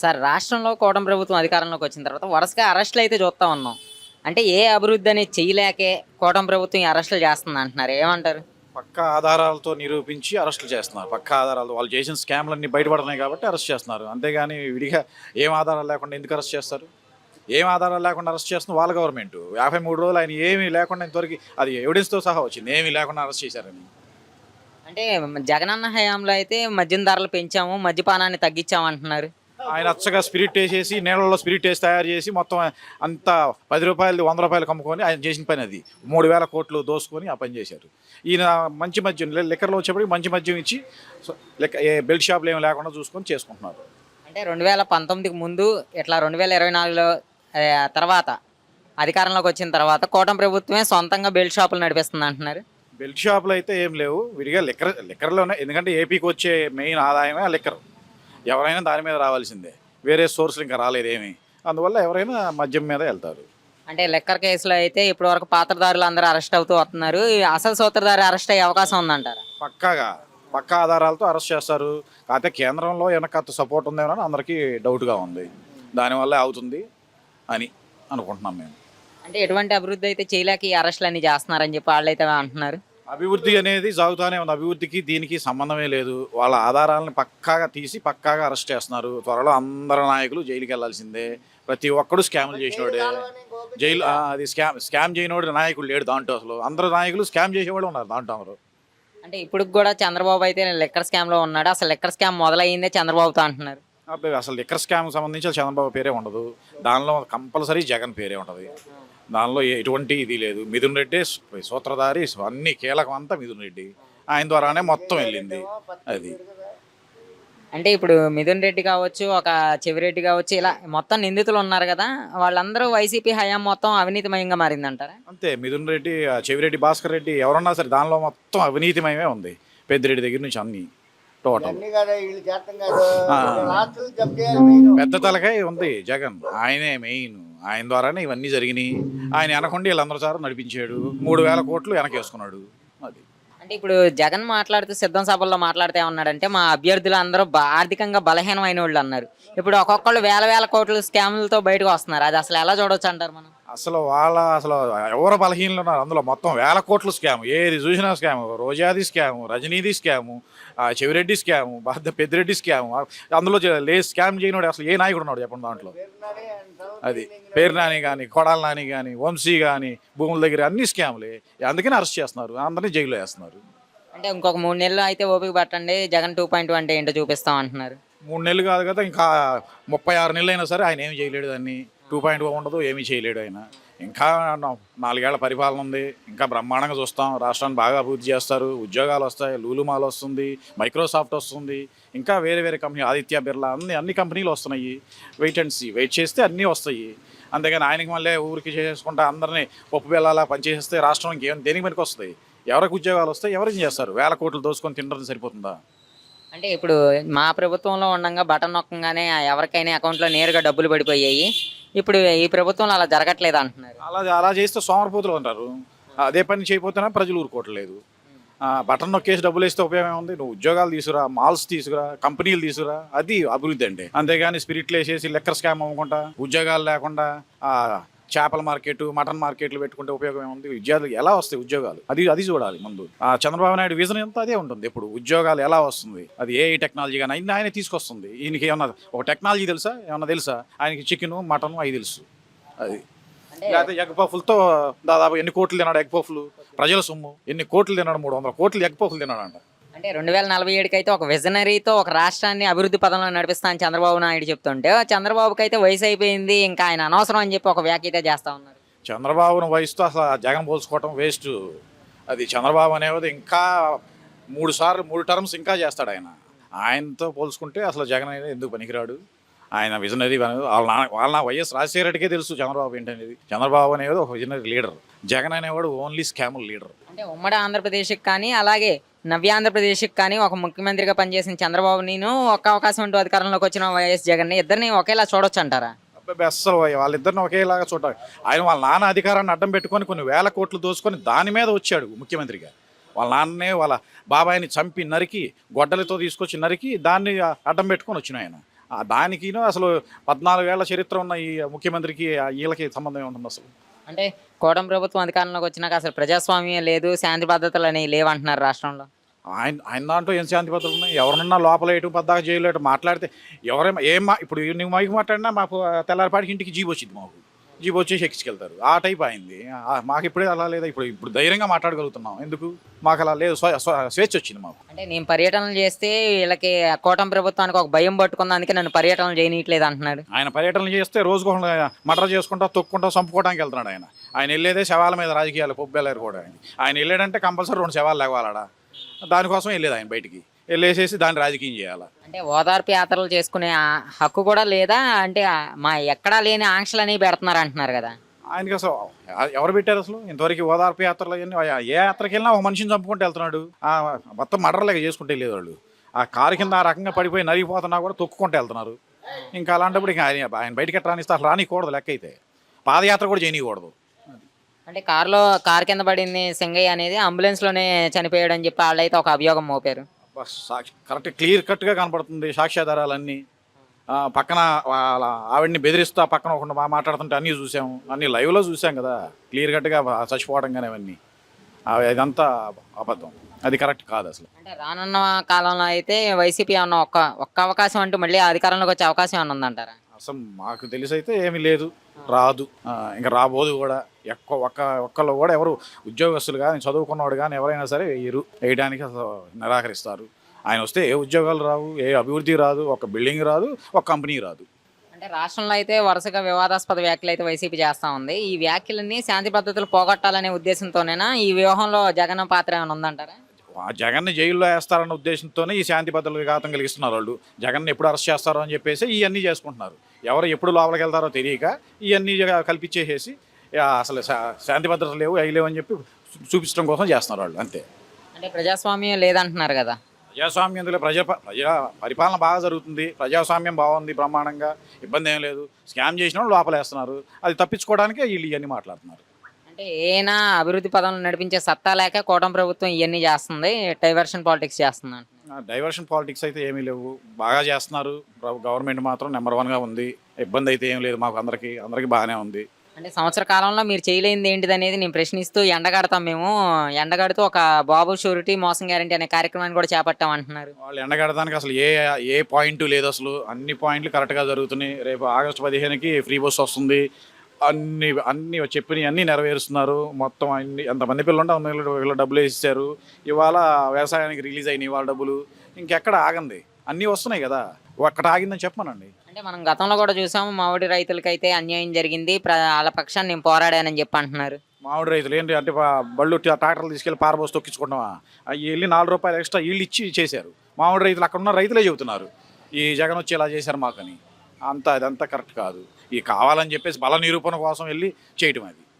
Sir రాష్ట్రంలో కూటమి ప్రభుత్వం అధికారంలోకి వచ్చిన తర్వాత వరుసగా అరెస్టులు అయితే చూస్తా ఉన్నాం. అంటే ఏ అభివృద్ధి అనేది చేయలేకే కూటమి ప్రభుత్వం ఈ అరెస్టులు చేస్తుంది అంటున్నారు. ఏమంటారు? పక్కా ఆధారాలతో నిరూపించి అరెస్టులు చేస్తున్నారు. పక్కా ఆధారాలు వాళ్ళు చేసిన స్కామ్లన్నీ బయటపడుతున్నాయి కాబట్టి అరెస్ట్ చేస్తున్నారు. అంతేగాని విడిగా ఏం ఆధారాలు లేకుండా ఎందుకు అరెస్ట్ చేస్తారు? ఏం ఆధారాలు లేకుండా అరెస్ట్ చేస్తున్న వాళ్ళ గవర్నమెంట్. యాభై మూడు రోజులు ఆయన ఏమీ లేకుండా ఇంతవరకు అది ఎవిడెన్స్తో సహా వచ్చింది. ఏమీ లేకుండా అరెస్ట్ చేశారని. అంటే జగనన్న హయాంలో అయితే మద్యం ధరలు పెంచాము మద్యపానాన్ని తగ్గించాము అంటున్నారు. ఆయన అచ్చగా స్పిరిట్ వేసేసి నీళ్ళలో స్పిరిట్ వేసి తయారు చేసి మొత్తం అంత పది రూపాయలు వంద రూపాయలు కమ్ముకొని ఆయన చేసిన పని అది. మూడు వేల కోట్లు దోసుకొని ఆ పని చేశారు. ఈయన మంచి మద్యం లిక్కర్లో వచ్చేప్పటికి మంచి మద్యం ఇచ్చి సో లెక్క ఏ బెల్ట్ షాపులు ఏమి లేకుండా చూసుకొని చేసుకుంటున్నారు. అంటే రెండు వేల పంతొమ్మిదికి ముందు ఇట్లా రెండు వేల ఇరవై నాలుగులో తర్వాత అధికారంలోకి వచ్చిన తర్వాత కూటమి ప్రభుత్వమే సొంతంగా బెల్ట్ షాపులు నడిపిస్తుంది అంటున్నారు. బెల్ట్ షాపులు అయితే ఏం లేవు. విడిగా లిక్కర్ లిక్కర్లోనే ఎందుకంటే ఏపీకి వచ్చే మెయిన్ ఆదాయమే ఆ లిక్కర్. ఎవరైనా దాని మీద రావాల్సిందే. వేరే సోర్సులు ఇంకా రాలేదు ఏమి. అందువల్ల ఎవరైనా మద్యం మీద వెళ్తారు. అంటే లెక్కర్ కేసులో అయితే ఇప్పటి వరకు పాత్రదారులు అందరూ అరెస్ట్ అవుతూ వస్తున్నారు. అసలు సూత్రధారి అరెస్ట్ అయ్యే అవకాశం ఉందంటారా? పక్కాగా పక్కా ఆధారాలతో అరెస్ట్ చేస్తారు. కాకపోతే కేంద్రంలో వెనక సపోర్ట్ ఉందేమో అని అందరికీ డౌట్గా ఉంది. దానివల్ల అవుతుంది అని అనుకుంటున్నాం మేము. అంటే ఎటువంటి అభివృద్ధి అయితే చేయలేక ఈ అరెస్టులు అన్ని చేస్తున్నారని చెప్పి వాళ్ళు అయితే అంటున్నారు. అభివృద్ధి అనేది సాగుతూనే ఉంది. అభివృద్ధికి దీనికి సంబంధమే లేదు. వాళ్ళ ఆధారాలను పక్కాగా తీసి పక్కాగా అరెస్ట్ చేస్తున్నారు. త్వరలో అందరు నాయకులు జైలుకి వెళ్ళాల్సిందే. ప్రతి ఒక్కడు స్కామ్లు చేసినోడే. జైలు ఆ, అది స్కామ్ స్కామ్ చేయనోడు నాయకుడు లేడు దాంట్లో అసలు. అందరు నాయకులు స్కామ్ చేసేవాళ్ళు ఉన్నారు దాంట్లో అందరూ. అంటే ఇప్పుడు కూడా చంద్రబాబు అయితే లెక్కర్ స్కామ్లో ఉన్నాడు. అసలు లెక్కర్ స్కామ్ మొదలైందే చంద్రబాబుతో అంటున్నారు. అసలు లిక్కర్ స్కామ్ సంబంధించి అసలు చంద్రబాబు పేరే ఉండదు. దానిలో కంపల్సరీ జగన్ పేరే ఉంటుంది దానిలో ఎటువంటి ఇది లేదు. మిథున్ రెడ్డి సూత్రధారి అన్ని కీలకం అంతా మిథున్ రెడ్డి. ఆయన ద్వారానే మొత్తం వెళ్ళింది. అది. అంటే ఇప్పుడు మిథున్ రెడ్డి కావచ్చు ఒక చెవిరెడ్డి కావచ్చు ఇలా మొత్తం నిందితులు ఉన్నారు కదా. వాళ్ళందరూ వైసీపీ హయాం మొత్తం అవినీతిమయంగా మారిందంటారా? అంతే మిథున్ రెడ్డి చెవిరెడ్డి భాస్కర్ రెడ్డి ఎవరన్నా సరే దానిలో మొత్తం అవినీతిమయమే ఉంది. పెద్దిరెడ్డి దగ్గర నుంచి అన్ని. టోటల్ పెద్ద తలకాయ ఉంది జగన్. ఆయనే మెయిన్. ఆయన ద్వారానే ఇవన్నీ జరిగినాయి. ఆయన వెనకుండా వీళ్ళందరూ సార్ నడిపించాడు. మూడు వేల కోట్లు వెనకేసుకున్నాడు. అది. అంటే ఇప్పుడు జగన్ మాట్లాడుతూ సిద్ధం సభల్లో మాట్లాడితే ఏమన్నాడంటే మా అభ్యర్థులు అందరూ ఆర్థికంగా బలహీనమైన వాళ్ళు అన్నారు. ఇప్పుడు ఒక్కొక్కళ్ళు వేల వేల కోట్ల స్కాములతో బయటకు వస్తున్నారు. అది అసలు ఎలా చూడొచ్చు అంటారు మనం? అసలు వాళ్ళ అసలు ఎవరు బలహీనలు ఉన్నారు? అందులో మొత్తం వేల కోట్ల స్కామ్ ఏది చూసినా స్కామ్ రోజాది స్కామ్ రజనీది స్కాము ఆ చెవిరెడ్డి స్కాము బాధ పెద్దిరెడ్డి స్కాము అందులో లే స్కామ్ చేయనోడు అసలు ఏ నాయకుడు ఉన్నాడు చెప్పండి దాంట్లో? అది పేరు నాని కానీ కొడాల నాని కానీ వంశీ కానీ భూముల దగ్గర అన్ని స్కాములే అందుకని అరెస్ట్ చేస్తున్నారు. అందరినీ జైల్లో వేస్తున్నారు. అంటే ఇంకొక మూడు నెలలు అయితే ఓపిక పట్టండి. జగన్ టూ పాయింట్ అంటే ఏంటో చూపిస్తాం అంటున్నారు. మూడు నెలలు కాదు కదా ఇంకా ముప్పై ఆరు నెలలు అయినా సరే ఆయన ఏమి చేయలేడు దాన్ని. టూ పాయింట్ ఉండదు ఏమీ చేయలేడు ఆయన. ఇంకా నాలుగేళ్ళ పరిపాలన ఉంది ఇంకా బ్రహ్మాండంగా చూస్తాం. రాష్ట్రాన్ని బాగా అభివృద్ధి చేస్తారు ఉద్యోగాలు వస్తాయి లూలుమాల్ వస్తుంది మైక్రోసాఫ్ట్ వస్తుంది ఇంకా వేరే వేరే కంపెనీ ఆదిత్య బిర్లా అన్ని అన్ని కంపెనీలు వస్తున్నాయి. వెయిట్ అండ్ సీ వెయిట్ చేస్తే అన్నీ వస్తాయి. అంతేగాని ఆయనకి మళ్ళీ ఊరికి చేసుకుంటా అందరినీ పప్పు బెల్లాలా పనిచేస్తే రాష్ట్రం ఇంకేం దేనికి పనికి వస్తాయి ఎవరికి ఉద్యోగాలు వస్తాయి ఎవరికి చేస్తారు? వేల కోట్లు దోసుకొని తినడం సరిపోతుందా? అంటే ఇప్పుడు మా ప్రభుత్వంలో ఉండగా బటన్ నొక్కగానే ఎవరికైనా అకౌంట్లో నేరుగా డబ్బులు పడిపోయాయి. ఇప్పుడు ఈ ప్రభుత్వంలో అలా జరగట్లేదు అంటున్నారు. అలా అలా చేస్తే సోమరిపోతులు అంటారు. అదే పని చేయకపోతేనే ప్రజలు ఊరుకోవట్లేదు. ఆ, బటన్ నొక్కేసి డబ్బులు వేస్తే ఉపయోగం ఏముంది? నువ్వు ఉద్యోగాలు తీసుకురా మాల్స్ తీసుకురా కంపెనీలు తీసుకురా అది అభివృద్ధి అంటే అంతేగాని స్పిరిట్లు వేసేసి లెక్కర్ స్కామ్ అవ్వకుండా ఉద్యోగాలు లేకుండా ఆ, చేపల మార్కెట్ మటన్ మార్కెట్లు పెట్టుకుంటే ఉపయోగం ఏముంది? విద్యార్థులకు ఎలా వస్తాయి ఉద్యోగాలు? అది అది చూడాలి ముందు. ఆ చంద్రబాబు నాయుడు విజన్ ఎంత అదే ఉంటుంది ఇప్పుడు ఉద్యోగాలు ఎలా వస్తుంది? అది ఏ టెక్నాలజీ కానీ అన్ని ఆయన తీసుకొస్తుంది. ఈయనకి ఏమన్నా ఒక టెక్నాలజీ తెలుసా? ఏమన్నా తెలుసా? ఆయనకి చికెన్ మటన్ అవి తెలుసు. అది. లేకపోతే ఎగ్ పఫ్లతో దాదాపు ఎన్ని కోట్లు తిన్నాడు ఎగ్ పఫ్లు ప్రజల సొమ్ము. ఎన్ని కోట్లు తిన్నాడు? మూడు వందల కోట్లు ఎగ్ పఫ్లు తిన్నాడంట. అంటే రెండు వేల నలభై ఏడుకి అయితే ఒక విజనరీతో ఒక రాష్ట్రాన్ని అభివృద్ధి పదంలో నడిపిస్తా అని చంద్రబాబు నాయుడు చెప్తుంటే చంద్రబాబుకి అయితే వయసు అయిపోయింది ఇంకా ఆయన అనవసరం అని చెప్పి ఒక వ్యాఖ్య అయితే చేస్తా ఉన్నారు. చంద్రబాబును వయసుతో అసలు జగన్ పోల్చుకోవటం వేస్ట్. అది చంద్రబాబు అనేది ఇంకా మూడు సార్లు మూడు టర్మ్స్ ఇంకా చేస్తాడు ఆయన. ఆయనతో పోల్చుకుంటే అసలు జగన్ అనేది ఎందుకు పనికిరాడు? ఆయన విజనరీ వాళ్ళ నాన్న వాళ్ళ వైఎస్ రాజశేఖర రెడ్డికే తెలుసు చంద్రబాబు ఏంటనేది. చంద్రబాబు అనేది ఒక విజనరీ లీడర్. జగన్ అనేవాడు ఓన్లీ స్కాముల్ లీడర్. అంటే ఉమ్మడి ఆంధ్రప్రదేశ్కి కానీ అలాగే నవ్య ఆంధ్రప్రదేశ్కి కానీ ఒక ముఖ్యమంత్రిగా పనిచేసిన చంద్రబాబు నేను ఒక్క అవకాశం ఉంటూ అధికారంలోకి వచ్చిన వైఎస్ జగన్ని ఇద్దరిని ఒకేలా చూడొచ్చు అంటారా అబ్బాయి అస్సలు వాళ్ళిద్దరిని ఒకేలాగా చూడాలి ఆయన వాళ్ళ నాన్న అధికారాన్ని అడ్డం పెట్టుకొని కొన్ని వేల కోట్లు దోచుకొని దాని మీద వచ్చాడు ముఖ్యమంత్రిగా. వాళ్ళ నాన్ననే వాళ్ళ బాబాయిని చంపి నరికి గొడ్డలతో తీసుకొచ్చి నరికి దాన్ని అడ్డం పెట్టుకొని వచ్చిన ఆయన దానికిను అసలు పద్నాలుగేళ్ళ చరిత్ర ఉన్న ఈ ముఖ్యమంత్రికి వీళ్ళకి సంబంధం ఉంటుంది అసలు? అంటే కూటమి ప్రభుత్వం అధికారంలోకి వచ్చినాక అసలు ప్రజాస్వామ్యం లేదు శాంతి భద్రతలు అనేవి లేవంటున్నారు రాష్ట్రంలో. ఆయన ఆయన దాంట్లో ఏం శాంతి భద్రతలు ఉన్నాయి? ఎవరన్నా లోపల వేయటం పద్దాక జైలు వేయటం మాట్లాడితే ఎవరైనా ఏం ఇప్పుడు నువ్వు మైకి మాట్లాడినా మాకు తెల్లారిపాటికి ఇంటికి జీబు వచ్చింది మాకు. జీబు వచ్చేసి ఎక్కించుకెళ్తారు. ఆ టైప్ అయింది. మాకు ఇప్పుడే అలా లేదా? ఇప్పుడు ఇప్పుడు ధైర్యంగా మాట్లాడగలుగుతున్నాం. ఎందుకు? మాకు అలా లేదు. స్వ- స్వ- స్వేచ్ఛ వచ్చింది మాకు. అంటే నేను పర్యటనలు చేస్తే వీళ్ళకి ఆ కూటమి ప్రభుత్వానికి ఒక భయం పట్టుకుంది. అందుకే నన్ను పర్యటనలు చేయనీయట్లేదు అంటున్నాడు. ఆయన పర్యటనలు చేస్తే రోజుకు మటర్ చేసుకుంటా తొక్కుంటా చంపుకోవడానికి వెళ్తున్నాడు ఆయన. ఆయన వెళ్ళేదే శవాల మీద రాజకీయాలు పొబ్బెళ్ళారు కూడా ఆయన. ఆయన వెళ్ళాడంటే కంపల్సరీ రెండు శవాలు లేవాలాడా? దానికోసం వెళ్ళేది ఆయన బయటికి. వెళ్ళేసేసి దాన్ని రాజకీయం చేయాలా? అంటే ఓదార్పు యాత్రలు చేసుకునే ఆ హక్కు కూడా లేదా? అంటే ఆ మా ఎక్కడా లేని ఆంక్షలు అనేవి పెడుతున్నారు అంటున్నారు కదా. ఆయనకి అసలు ఎవరు పెట్టారు అసలు? ఇంతవరకు ఓదార్పు యాత్రలు అవన్నీ ఏ యాత్రకి వెళ్ళినా ఒక మనిషిని చంపుకుంటూ వెళ్తున్నాడు. ఆ మొత్తం మర్డర్లేక చేసుకుంటే వెళ్ళేది వాళ్ళు. ఆ కారు కింద ఆ రకంగా పడిపోయి నలిగిపోతున్నా కూడా తొక్కుకుంటూ వెళ్తున్నారు. ఇంకా అలాంటప్పుడు ఇంకా ఆయన ఆయన బయటికి ఎట్లా రానిస్తే అసలు రానికూడదు లెక్క అయితే. పాదయాత్ర కూడా చేయనీయకూడదు. అంటే కారులో కారు కింద పడింది సింగయ్య అనేది అంబులెన్స్లోనే చనిపోయాడు అని చెప్పి వాళ్ళైతే ఒక అభియోగం మోపారు. సాక్షి కరెక్ట్ క్లియర్ కట్గా కనపడుతుంది సాక్ష్యాధారాలన్నీ. పక్కన వాళ్ళ ఆవిడ్ని బెదిరిస్తా పక్కన ఒకటి మాట్లాడుతుంటే అన్నీ చూసాము. అన్నీ లైవ్లో చూసాం కదా క్లియర్ కట్గా చచ్చిపోవడం కానీ అవన్నీ. ఆ, ఇదంతా అబద్ధం. అది కరెక్ట్ కాదు అసలు. అంటే రానున్న కాలంలో అయితే వైసీపీ ఏమన్నా ఒక్క ఒక్క అవకాశం అంటూ మళ్ళీ అధికారంలోకి వచ్చే అవకాశం ఏమన్నా ఉందంటారా? అసలు మాకు తెలిసి అయితే ఏమీ లేదు రాదు. ఇంకా రాబోదు కూడా. ఎక్కువ ఒక్క ఒక్కళ్ళు కూడా ఎవరు ఉద్యోగస్తులు కానీ చదువుకున్నవాడు కానీ ఎవరైనా సరే వేయరు. వేయడానికి అసలు నిరాకరిస్తారు. ఆయన వస్తే ఏ ఉద్యోగాలు రావు ఏ అభివృద్ధి రాదు ఒక బిల్డింగ్ రాదు ఒక కంపెనీ రాదు. అంటే రాష్ట్రంలో అయితే వరుసగా వివాదాస్పద వ్యాఖ్యలు అయితే వైసీపీ చేస్తా ఉంది. ఈ వ్యాఖ్యలన్నీ శాంతి పద్ధతులు పోగొట్టాలనే ఉద్దేశంతోనేనా ఈ వ్యూహంలో జగన్ పాత్ర ఏమైనా ఉందంటారా? ఆ జగన్ని జైల్లో వేస్తారన్న ఉద్దేశంతోనే ఈ శాంతి భద్రతలకు ఘాతం కలిగిస్తున్నారు వాళ్ళు. జగన్ని ఎప్పుడు అరెస్ట్ చేస్తారో అని చెప్పేసి ఇవన్నీ చేసుకుంటున్నారు. ఎవరు ఎప్పుడు లోపలికి వెళ్తారో తెలియక ఇవన్నీ కల్పించేసేసి అసలు శాంతి భద్రతలు లేవు అవి లేవు అని చెప్పి చూపించడం కోసం చేస్తున్నారు వాళ్ళు అంతే. అంటే ప్రజాస్వామ్యం లేదంటున్నారు కదా? ప్రజాస్వామ్యం ప్రజా ప్రజా పరిపాలన బాగా జరుగుతుంది ప్రజాస్వామ్యం బాగుంది బ్రహ్మాండంగా ఇబ్బంది ఏం లేదు. స్కామ్ చేసిన వాళ్ళు లోపలేస్తున్నారు. అది తప్పించుకోవడానికే వీళ్ళు ఇవన్నీ మాట్లాడుతున్నారు. అంటే ఏనా అభివృద్ధి పదంలో నడిపించే సత్తా లేక కూటమి ప్రభుత్వం ఇవన్నీ చేస్తుంది డైవర్షన్ పాలిటిక్స్ చేస్తుంది. డైవర్షన్ పాలిటిక్స్ అయితే ఏమీ లేవు. బాగా చేస్తున్నారు. గవర్నమెంట్ మాత్రం నెంబర్ వన్గా ఉంది. ఇబ్బంది అయితే ఏం లేదు మాకు అందరికీ అందరికీ బాగానే ఉంది. అంటే సంవత్సర కాలంలో మీరు చేయలేనిది ఏంటిది అనేది నేను ప్రశ్నిస్తూ ఎండగడతాం మేము. ఎండగడుతూ ఒక బాబు షూరిటీ మోసం గ్యారంటీ అనే కార్యక్రమాన్ని కూడా చేపట్టాం అంటున్నారు. వాళ్ళు ఎండగడడానికి అసలు ఏ ఏ పాయింట్ లేదు అసలు. అన్ని పాయింట్లు కరెక్ట్గా జరుగుతున్నాయి. రేపు ఆగస్టు పదిహేనుకి ఫ్రీ బస్ వస్తుంది. అన్ని అన్ని చెప్పినవి అన్నీ నెరవేరుస్తున్నారు. మొత్తం అన్ని ఎంతమంది పిల్లలు ఉంటే అంత వీళ్ళు డబ్బులు వేసేసారు. ఇవాళ వ్యవసాయానికి రిలీజ్ అయినాయి ఇవాళ డబ్బులు. ఇంకెక్కడ ఆగంది? అన్నీ వస్తున్నాయి కదా. ఒక్కటి ఆగిందని చెప్పమనండి అంటే మనం గతంలో కూడా చూసాము మామిడి రైతులకైతే అన్యాయం జరిగింది. వాళ్ళ పక్షాన్ని నేను పోరాడానని చెప్పి అంటున్నారు. మామిడి రైతులు ఏంటి అంటే బళ్ళు ట్రా- ట్రాక్టర్లు తీసుకెళ్ళి పారబోసి తొక్కించుకుంటామా వెళ్ళి నాలుగు రూపాయలు ఎక్స్ట్రా వీళ్ళు ఇచ్చి చేశారు. మామిడి రైతులు అక్కడ ఉన్న రైతులే చెబుతున్నారు. ఈ జగన్ వచ్చి ఇలా చేశారు మాకని. అంత అదంతా కరెక్ట్ కాదు. ఈ కావాలని చెప్పేసి బల నిరూపణ కోసం వెళ్ళి చేయటం అది.